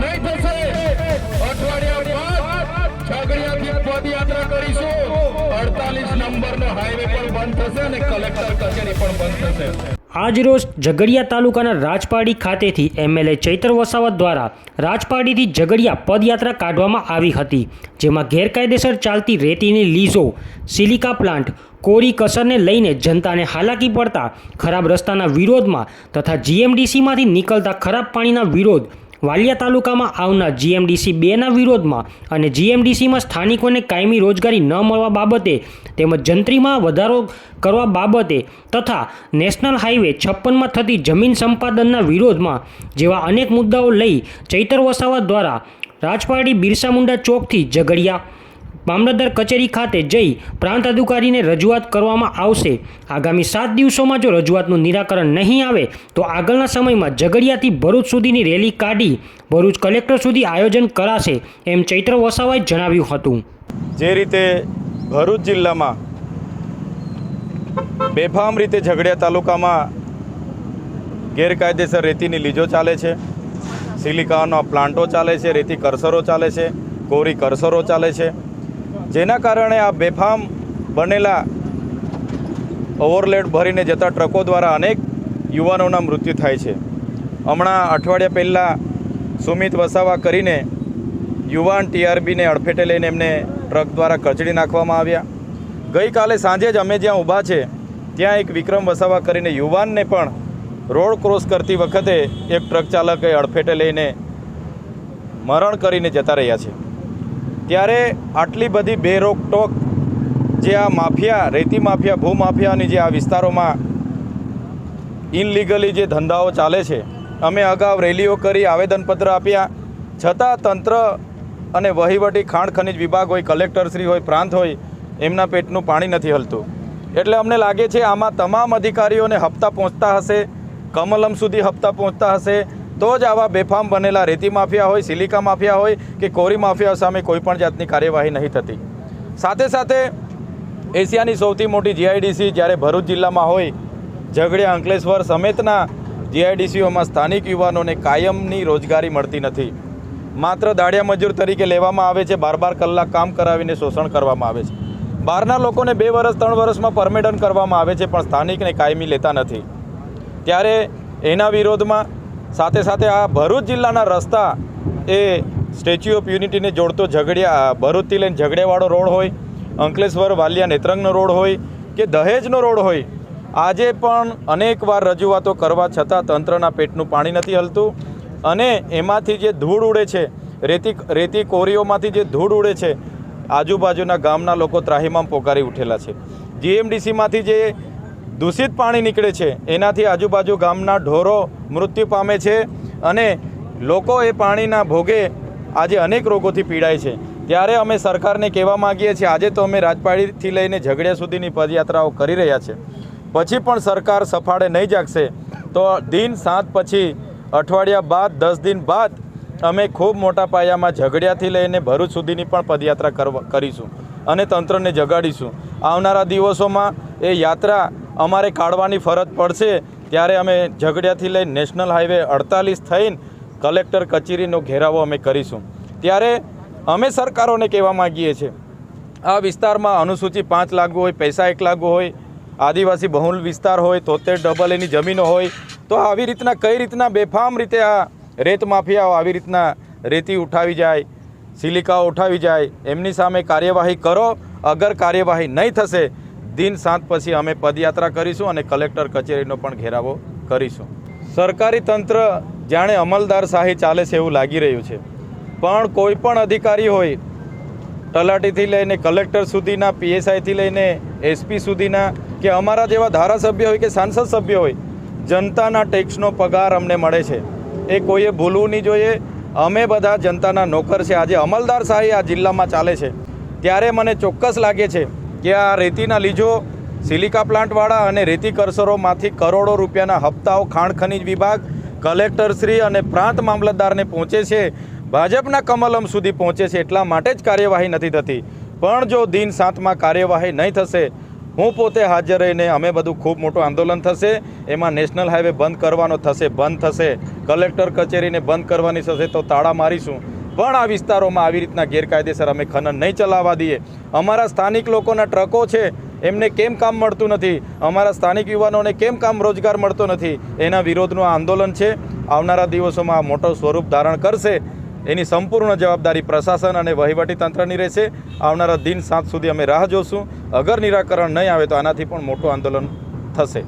નહીં થશે. અઠવાડિયા બાદ છગડિયાથી પદયાત્રા કરીશું. અડતાલીસ નંબરનો હાઈવે પણ બંધ થશે અને કલેક્ટર કચેરી પણ બંધ થશે. આજરોજ ઝઘડિયા તાલુકાના રાજપાડી ખાતેથી એમએલએ ચૈતર વસાવત દ્વારા રાજપાડીથી ઝઘડિયા પદયાત્રા કાઢવામાં આવી હતી, જેમાં ગેરકાયદેસર ચાલતી રેતીની લીઝો, સિલિકા પ્લાન્ટ, કોરી કસરને લઈને જનતાને હાલાકી પડતા ખરાબ રસ્તાના વિરોધમાં તથા જીએમડીસીમાંથી નીકળતા ખરાબ પાણીના વિરોધ વાલિયા તાલુકામાં આવનાર જીએમડીસી બેના વિરોધમાં અને જીએમડીસીમાં સ્થાનિકોને કાયમી રોજગારી ન મળવા બાબતે તેમજ જંત્રીમાં વધારો કરવા બાબતે તથા નેશનલ હાઈવે છપ્પનમાં થતી જમીન સંપાદનના વિરોધમાં જેવા અનેક મુદ્દાઓ લઈ ચૈતર વસાવા દ્વારા રાજપારડી બિરસા મુંડા ચોકથી ઝઘડિયા મામલતદાર કચેરી ખાતે જઈ પ્રાંત અધિકારીને રજૂઆત કરવામાં આવશે. આગામી સાત દિવસોમાં જો રજૂઆતનું નિરાકરણ નહીં આવે, તો આગળના સમયમાં ઝઘડિયાથી ભરૂચ સુધીની રેલી કાઢી ભરૂચ કલેક્ટર સુધી આયોજન કરાશે એમ ચૈત્ર વસાવાએ જણાવ્યું હતું. જે રીતે ભરૂચ જિલ્લામાં બેફામ રીતે ઝઘડિયા તાલુકામાં ગેરકાયદેસર રેતીની લીજો ચાલે છે, સિલિકાના પ્લાન્ટો ચાલે છે, રેતી કરસરો ચાલે છે, કોરી કરસરો ચાલે છે જેના કારણે આ બેફામ બનેલા ઓવરલેડ ભરીને જતા ટ્રકો દ્વારા અનેક યુવાનોના મૃત્યુ થાય છે. હમણાં અઠવાડિયા પહેલાં સુમિત વસાવા કરીને યુવાન ટીઆરબીને અડફેટે લઈને એમને ટ્રક દ્વારા કચડી નાખવામાં આવ્યા. ગઈકાલે સાંજે જ અમે જ્યાં ઊભા છે, ત્યાં એક વિક્રમ વસાવા કરીને યુવાનને પણ રોડ ક્રોસ કરતી વખતે એક ટ્રક ચાલકે અડફેટે લઈને મરણ કરીને જતા રહ્યા છે. ત્યારે આટલી બધી બેરોકટોક જે આ માફિયા, રેતી માફિયા ભૂમાફિયાની જે આ વિસ્તારોમાં ઇનલીગલી જે ધંધાઓ ચાલે છે, અમે અગાઉ રેલીઓ કરી, આવેદનપત્ર આપ્યા. છતાં તંત્ર અને વહીવટી ખાણ ખનિજ વિભાગ હોય, કલેક્ટરશ્રી હોય, પ્રાંત હોય, એમના પેટનું પાણી નથી હલતું. એટલે અમને લાગે છે આમાં તમામ અધિકારીઓને હપ્તા પહોંચતા હશે, કમલમ સુધી હપ્તા પહોંચતા હશે તો જ આવા બેફામ બનેલા રેતી માફિયા હોય, સિલિકા માફિયા હોય કે કોરી માફિયા સામે કોઈપણ જાતની કાર્યવાહી નહીં થતી. સાથે સાથે એશિયાની સૌથી મોટી જીઆઈડીસી જ્યારે ભરૂચ જિલ્લામાં હોય ઝઘડિયા અંકલેશ્વર સમેતના જીઆઈડીસીઓમાં સ્થાનિક યુવાનોને કાયમની રોજગારી મળતી નથી. માત્ર દાડિયા મજૂર તરીકે લેવામાં આવે છે બાર બાર કલાક કામ કરાવીને શોષણ કરવામાં આવે છે. બહારના લોકોને બે વર્ષ ત્રણ વર્ષમાં પરમેડન કરવામાં આવે છે, પણ સ્થાનિકને કાયમી લેતા નથી. ત્યારે એના વિરોધમાં સાથે સાથે આ ભરૂચ જિલ્લાના રસ્તા એ સ્ટેચ્યુ ઓફ યુનિટીને જોડતો ઝઘડિયા ભરૂચથી લઈને ઝઘડિયાવાળો રોડ હોય, અંકલેશ્વર, વાલિયા નેત્રંગનો રોડ હોય કે દહેજનો રોડ હોય, આજે પણ અનેકવાર રજૂઆતો કરવા છતાં તંત્રના પેટનું પાણી નથી હલતું અને એમાંથી જે ધૂળ ઉડે છે, રેતી રેતી કોરીઓમાંથી જે ધૂળ ઉડે છે, આજુબાજુના ગામના લોકો ત્રાહીમામ પોકારી ઉઠેલા છે. જીએમડીસીમાંથી જે દૂષિત પાણી નીકળે છે. એનાથી આજુબાજુ ગામના ઢોરો મૃત્યુ પામે છે અને લોકો એ પાણીના ભોગે આજે અનેક રોગોથી પીડાય છે. ત્યારે અમે સરકારને કહેવા માગીએ છીએ, આજે તો અમે રાજપાડીથી લઈને ઝઘડિયા સુધીની પદયાત્રાઓ કરી રહ્યા છે. પછી પણ સરકાર સફાળે નહીં જાગશે. તો દિન સાત પછી અઠવાડિયા બાદ, દસ દિન બાદ અમે ખૂબ મોટા પાયામાં ઝઘડિયાથી લઈને ભરૂચ સુધીની પણ પદયાત્રા કરીશું અને તંત્રને જગાડીશું. આવનારા દિવસોમાં એ યાત્રા અમારે કાઢવાની ફરજ પડશે. ત્યારે અમે ઝઘડિયાથી લઈ નેશનલ હાઈવે અડતાલીસ થઈને કલેક્ટર કચેરીનો ઘેરાવો અમે કરીશું. ત્યારે અમે સરકારોને કહેવા માગીએ છીએ, આ વિસ્તારમાં અનુસૂચિ પાંચ લાગુ હોય, પૈસા એક લાગુ હોય, આદિવાસી બહુલ વિસ્તાર હોય, તોતેર ડબલ એની જમીનો હોય, તો આવી રીતના કઈ રીતના બેફામ રીતે આ રેત માફિયાઓ આવી રીતના રેતી ઉઠાવી જાય, સિલિકાઓ ઉઠાવી જાય, એમની સામે કાર્યવાહી કરો, અગર કાર્યવાહી નહીં થશે દિન સાત પછી અમે પદયાત્રા કરીશું અને કલેક્ટર કચેરીનો પણ ઘેરાવો કરીશું. સરકારી તંત્ર જાણે અમલદાર શાહી ચાલે છે એવું લાગી રહ્યું છે. પણ કોઈ પણ અધિકારી હોય, તલાટીથી લઈને કલેક્ટર સુધીના, પીએસઆઈથી લઈને એસપી સુધીના કે અમારા જેવા ધારાસભ્ય હોય કે સાંસદ સભ્ય હોય, જનતાના ટેક્સનો પગાર અમને મળે છે. એ કોઈએ ભૂલવું નહીં જોઈએ. અમે બધા જનતાના નોકર છે. આજે અમલદાર શાહી આ જિલ્લામાં ચાલે છે. ત્યારે મને ચોક્કસ લાગે છે કે આ રેતીના લીજો સિલિકા પ્લાન્ટવાળા અને રેતી કરસરોમાંથી કરોડો રૂપિયાના હપ્તાઓ ખાણ ખનીજ વિભાગ કલેક્ટરશ્રી અને પ્રાંત મામલતદારને પહોંચે છે. ભાજપના કમલમ સુધી પહોંચે છે એટલા માટે જ કાર્યવાહી નથી થતી. પણ જો દિન સાતમાં કાર્યવાહી નહીં થશે, હું પોતે હાજર રહીને અમે બધું ખૂબ મોટું આંદોલન થશે. એમાં નેશનલ હાઈવે બંધ કરવાનો થશે, બંધ થશે. કલેક્ટર કચેરીને બંધ કરવાની થશે તો તાળા મારીશું. પણ આ વિસ્તારોમાં આવી રીતના ગેરકાયદેસર અમે ખનન નહીં ચલાવવા દઈએ. અમારા સ્થાનિક લોકોના ટ્રકો છે, એમને કેમ કામ મળતું નથી? અમારા સ્થાનિક યુવાનોને કેમ કામ રોજગાર મળતો નથી? એના વિરોધનું આંદોલન છે. આવનારા દિવસોમાં આ મોટો સ્વરૂપ ધારણ કરશે. એની સંપૂર્ણ જવાબદારી પ્રશાસન અને વહીવટી તંત્રની રહેશે. આવનારા દિન સાંજ સુધી અમે રાહ જોશું. અગર નિરાકરણ નહીં આવે તો આનાથી પણ મોટું આંદોલન થશે.